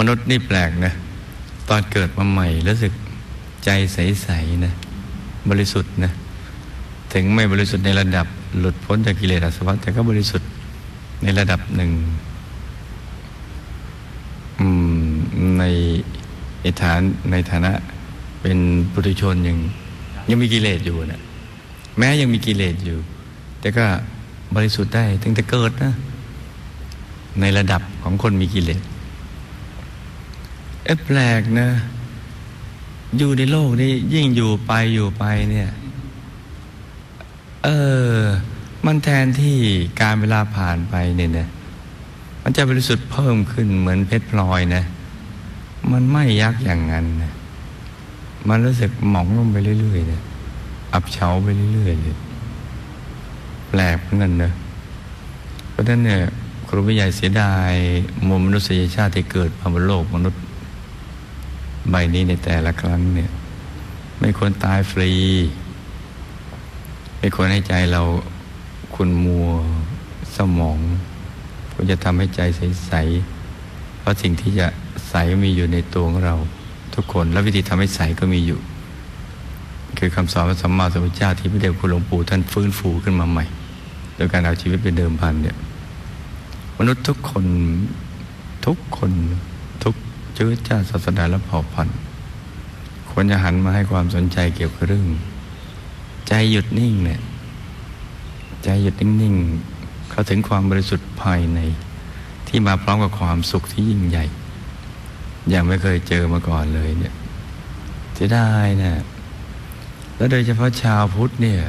มนุษย์นี่แปลกนะตอนเกิดมาใหม่รู้สึกใจใสๆนะบริสุทธิ์นะถึงไม่บริสุทธิ์ในระดับหลุดพ้นจากกิเลสอาสวะแต่ก็บริสุทธิ์ในระดับหนึ่งในฐานในฐานะเป็นปุถุชนยังยังมีกิเลสอยู่นะแม้ยังมีกิเลสอยู่ แต่ก็บริสุทธิ์ได้ตั้งแต่เกิดนะ ในระดับของคนมีกิเลส อ๊ะแปลกนะ อยู่ในโลกนี้ยิ่งอยู่ไปอยู่ไปเนี่ย เออ มันแทนที่การเวลาผ่านไปเนี่ยนะมันจะบริสุทธิ์เพิ่มขึ้นเหมือนเพชรพลอยนะ มันไม่ยักอย่างนั้นนะมันรู้สึกหมองลงไปเรื่อยๆนะอับเฉาไปเรื่อยๆเลยแปลกเหมือนกันนะเพราะฉะนั้นเนี่ยครูวิใหญ่เสียดายมวลมนุษยชาติที่เกิดมาบนโลกมนุษย์ ใบนี้ในแต่ละครั้งเนี่ย ไม่ควรตายฟรี ไม่ควรให้ใจเราคุณมัวสมองควรจะทำให้ใจใสๆเพราะสิ่งที่จะใสมีอยู่ในตัวของเรา ทุกคนและวิธีทำให้ใสก็มีอยู่ คือคำสอนพระสัมมาสัมพุทธเจ้าที่พระเดชคุณหลวงปู่ท่านฟื้นฟูขึ้นมาใหม่ โดยการเอาชีวิตเป็นเดิมพันเนี่ยมนุษย์ทุกคนทุกคน เชื้อชาศาสนาและเผ่าพันธุ์ควรจะหันมาให้ความสนใจเกี่ยวกับเรื่อง ใจหยุดนิ่งเนี่ยใจหยุดนิ่งๆเข้าถึงความบริสุทธิ์ภายใน ที่มาพร้อมกับความสุขที่ยิ่งใหญ่อย่างไม่เคยเจอมาก่อนเลยเนี่ยจะได้นะแล้วโดยเฉพาะชาวพุทธเนี่ย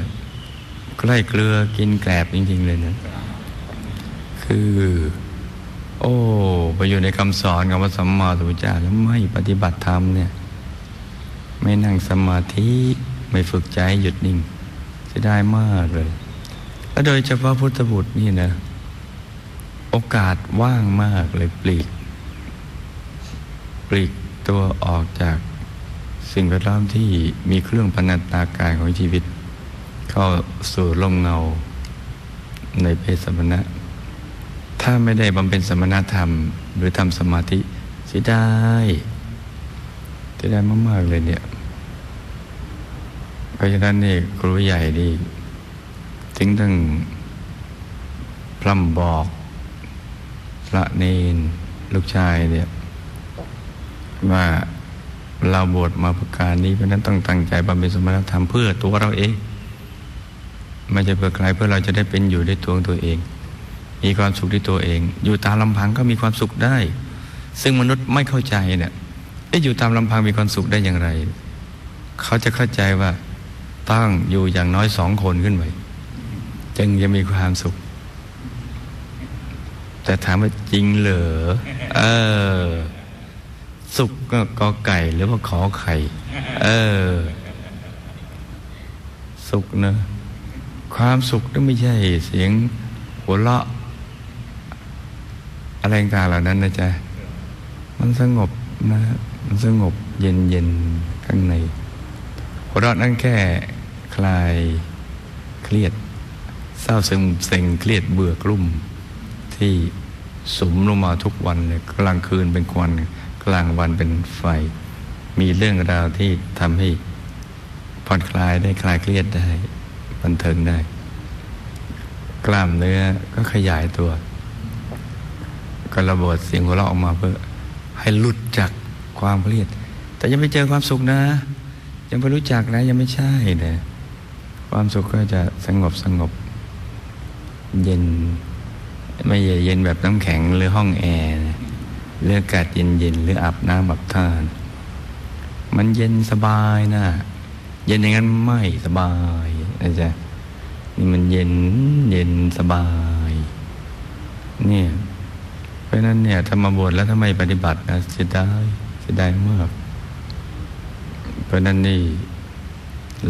ใกล้เกลือกินแกลบจริงๆเลยนะคือ โอ้ไปอยู่ในคำสอนของพระสัมมาสัมพุทธเจ้าแล้วไม่ปฏิบัติธรรมเนี่ย ไม่นั่งสมาธิไม่ฝึกใจหยุดนิ่งเสียดายมากเลยและโดยเฉพาะพุทธบุตรนี่นะ โอกาสว่างมากเลยปลีก ปลีกตัวออกจากสิ่งแวดล้อมที่มีเครื่องพนันตาการของชีวิต เข้าสู่ลมเงาในเพศสมณะ ถ้าไม่ได้บำเพ็ญสมณธรรม หรือทำสมาธิเสียดายเสียดายมากๆเลยเนี่ยเพราะฉะนั้นนี่ครูใหญ่ดีถึงตั้งพร่ำบอกพระเนนลูกชายเนี่ยว่าเราบวชมาประการนี้เพราะนั้นต้องตั้งใจบำเพ็ญสมณธรรมเพื่อตัวเราเอง ไม่ใช่เพื่อใครเพื่อเราจะได้เป็นอยู่ในตัวของตัวเอง มีความสุขที่ตัวเอง อยู่ตามลำพังก็มีความสุขได้ ซึ่งมนุษย์ไม่เข้าใจเนี่ยเอ๊ะอยู่ตามลำพังมีความสุขได้อย่างไร เขาจะเข้าใจว่าต้องอยู่อย่างน้อยสองคนขึ้นไปจึงจะมีความสุข แต่ถามว่าจริงเหรอเออ สุขก็กอไก่หรือว่าขอไข่ เออ สุขเนอะความสุขนั่นไม่ใช่เสียงหัวเราะ อะไรต่างเหล่านั้นนะจ๊ะ มันสงบนะ มันสงบเย็นเย็นข้างในหัวเราะนั่นแค่คลายเครียด เศร้าซึมเซ็งเครียดเบื่อกลุ่ม ที่สมลงมาทุกวันเลยกลางคืนเป็นควันกลางวันเป็นไฟ มีเรื่องราวที่ทำให้ผ่อนคลายได้คลายเครียดได้บันเทิงได้ กล้ามเนื้อก็ขยายตัว ก็ระเบิดเสียงหัวเราะออกมาเพื่อ ให้หลุดจากความเครียด แต่ยังไม่เจอความสุขนะ ยังไม่รู้จักนะยังไม่ใช่นะความสุขก็จะสงบสงบ เย็น ไม่เย็นแบบน้ำแข็งหรือห้องแอร์หรืออากาศเย็นเย็นหรืออาบน้ำแบบท่าน มันเย็นสบายนะเย็นอย่างนั้นไม่สบายนะจ๊ะนี่มันเย็นเย็นสบาย เนี่ย ราะนั้นเนี่ยถ้ามาบวชแล้วทำไมปฏิบัตินะเสียดายเสียดายมาก เพราะนั้นนี่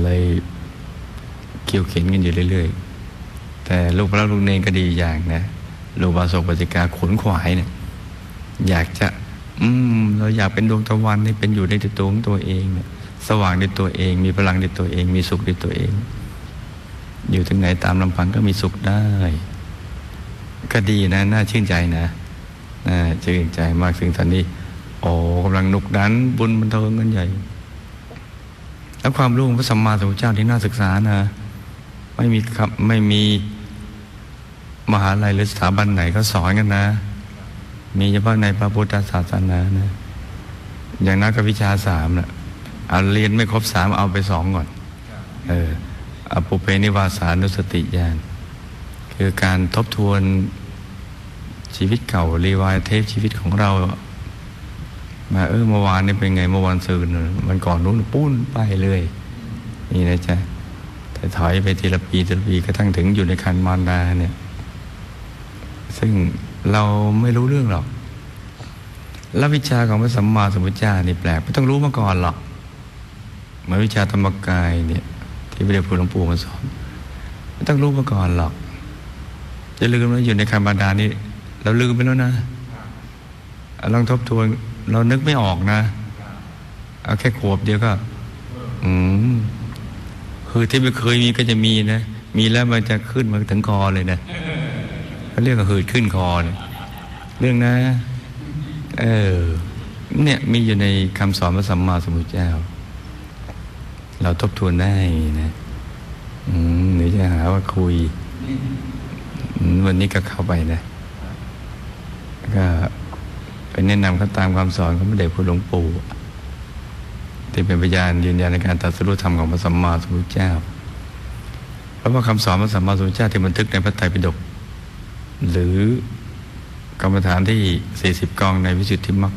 เลยเกี่ยวเข็นกันอยู่เรื่อย ๆ แต่ลูกพระลูกเนรก็ดีอย่างนะลูกบาศกปฏิกาขนขวายเนี่ยอยากจะ อืม เราอยากเป็นดวงตะวันนี่เป็นอยู่ในตัวของตัวเองเนี่ยสว่างในตัวเอง มีพลังในตัวเอง มีสุขในตัวเอง อยู่ถึงไหนตามลำพังก็มีสุขได้ ก็ดีนะ น่าชื่นใจนะ น่าชื่นใจมากซึ่งตอนนี้ โอ้กำลังนุกดันบุญบันเทิงกันใหญ่ แล้วความรู้ของพระสัมมาสัมพุทธเจ้าที่น่าศึกษานะ ไม่มีครับไม่มีมหาลัยหรือสถาบันไหนก็สอนกันนะ มีเฉพาะในพระพุทธศาสนานะ อย่างนักวิชาสามนะเอาเรียนไม่ครบสามเอาไปสองก่อน เอออปุเพนิวาสานุสติญาณคือการทบทวน ชีวิตเก่ารีวายเทปชีวิตของเรามาเออเมื่อวานนี่เป็นไงเมื่อวานซืนมันก่อนนู้นปุ้นไปเลยนี่นะจ๊ะแต่ถอยไปทีละปีทีละปีกระทั่งถึงอยู่ในคันมารดาเนี่ย ซึ่งเราไม่รู้เรื่องหรอกแล้ววิชาของพระสัมมาสัมพุทธเจ้านี่แปลกไม่ต้องรู้มาก่อนหรอกเหมือนวิชาธรรมกายเนี่ย ที่พระเดชคุณหลวงปู่มาสอนไม่ต้องรู้มาก่อนหรอกจะลืมแล้วอยู่ในคันบารดานี่ เราลืมไปแล้วนะลองทบทวน เรานึกไม่ออกนะเอาแค่ขวบเดียวก็ อืมคือที่ไม่เคยมีก็จะมีนะ มีแล้วมันจะขึ้นมาถึงคอเลยนะเขาเรียกว่าหืดขึ้นคอเนี่ยเรื่องนะ เออ เนี่ยมีอยู่ในคำสอนพระสัมมาสัมพุทธเจ้า เราทบทวนได้นะ อืมหรือจะหาว่าคุย วันนี้ก็เข้าไปนะ ก็ไปแนะนำเขาตามคำสอนของพระเดชคุณหลวงปู่ที่เป็นพยานยืนยันในการตรัสรู้ธรรมของพระสัมมาสัมพุทธเจ้า เพราะว่าคำสอนพระสัมมาสัมพุทธเจ้าที่บันทึกในพระไตรปิฎกหรือกรรมฐานที่สี่สิบกองในวิสุทธิมรรค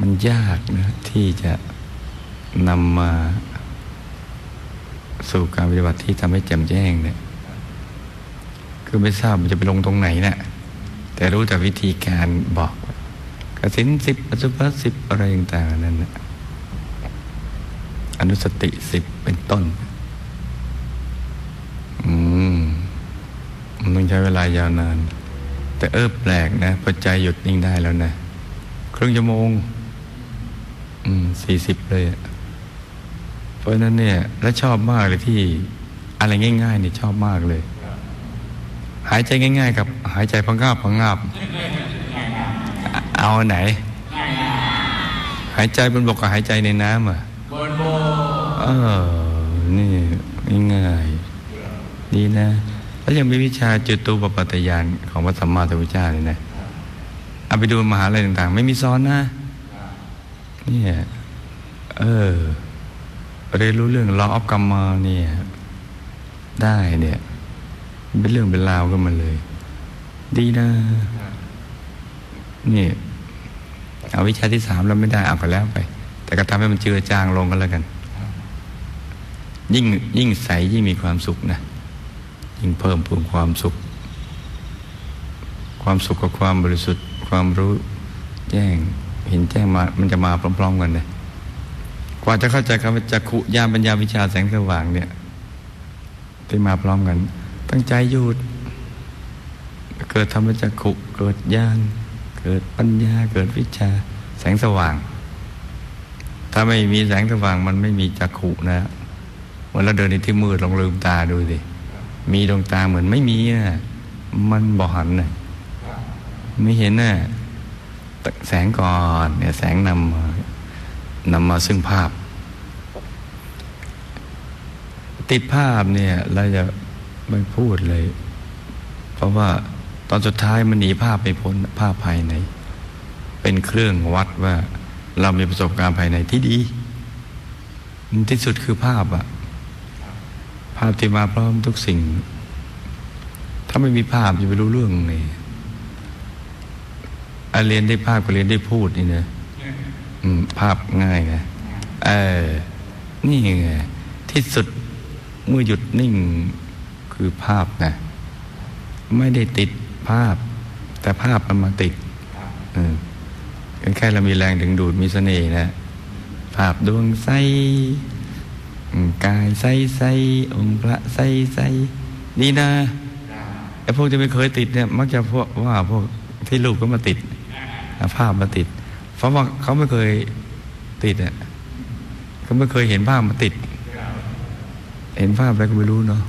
มันยากนะที่จะนำมาสู่การปฏิบัติที่ทำให้แจ่มแจ้งเนี่ยคือไม่ทราบมันจะไปลงตรงไหนนะ่ะ แต่รู้แต่วิธีการบอกกสินสิบอสุภสิบอะไรต่างๆนั่นนะอนุสติสิบเป็นต้น อืม มันต้องใช้เวลายาวนาน แต่เออแปลกนะพอใจหยุดนิ่งได้แล้วนะ ครึ่งชั่วโมง อืมสี่สิบเลยเพราะนั้นเนี่ย แล้วชอบมากเลยที่ อะไรง่ายๆเนี่ยชอบมากเลย หายใจง่าย ๆ กับหายใจพังงาบพังงาบเอาอันไหน หายใจบนบกกับหายใจในน้ำอะบนโบเออนี่ง่ายๆดีนะ แล้วยังมีวิชาจุตูปปัตตยานของพระสัมมาสัมพุทธเจ้าเลยนะเอาไปดูมหาลัยต่าง ๆ ไม่มีซ้อนนะเนี่ยเออเรียนรู้เรื่อง law of karma เนี่ย ได้เนี่ย เป็นเรื่องเป็นราวกันมาเลย ดีนะ นี่ เอาวิชาที่สามเราไม่ได้เอาก็แล้วไป แต่ก็ทำให้มันเจือจางลงกันแล้วกัน ยิ่งยิ่งใสยิ่งมีความสุขนะ ยิ่งเพิ่มพูนความสุข ความสุขกับความบริสุทธิ์ ความรู้แจ้ง เห็นแจ้งมา มันจะมาพร้อมๆกันเลยกว่าจะเข้าใจคำว่าจักขุญาณปัญญาวิชาแสงสว่างเนี่ยที่มาพร้อมกัน ตั้งใจหยุด เกิดธรรมจักขุ เกิดญาณเกิดปัญญา เกิดวิชา แสงสว่าง ถ้าไม่มีแสงสว่างมันไม่มีจักขุนะเมื่อเราเดินในที่มืดลองลืมตาดูสิมีดวงตาเหมือนไม่มีนะมันบอหันนะไม่เห็นนะแสงก่อนเนี่ยแสงนำนำมาซึ่งภาพ ติดภาพเนี่ยเราจะ ไม่พูดเลย เพราะว่าตอนสุดท้ายมันหนีภาพไปพ้นภาพภายใน เป็นเครื่องวัดว่าเรามีประสบการณ์ภายในที่ดี ที่สุดคือภาพอะภาพที่มาพร้อมทุกสิ่ง ถ้าไม่มีภาพจะไปรู้เรื่องเลยอะเรียนได้ภาพก็เรียนได้พูดนี่นะภาพง่ายไงเออ นี่ไงที่สุดเมื่อหยุดนิ่ง คือภาพนะ ไม่ได้ติดภาพ แต่ภาพมันมาติดเออแค่เรามีแรงดึงดูดมีเสน่ห์นะ ภาพดวงใสอืมกายใสใสองค์พระใสใสนี่นะไอ้พวกที่ไม่เคยติดเนี่ย มักจะพวกว่าพวกที่ลูกก็มาติดเอาภาพมาติด เพราะว่าเขาไม่เคยติดอะเขาไม่เคยเห็นภาพมาติด เห็นภาพอะไรก็ไม่รู้เนาะ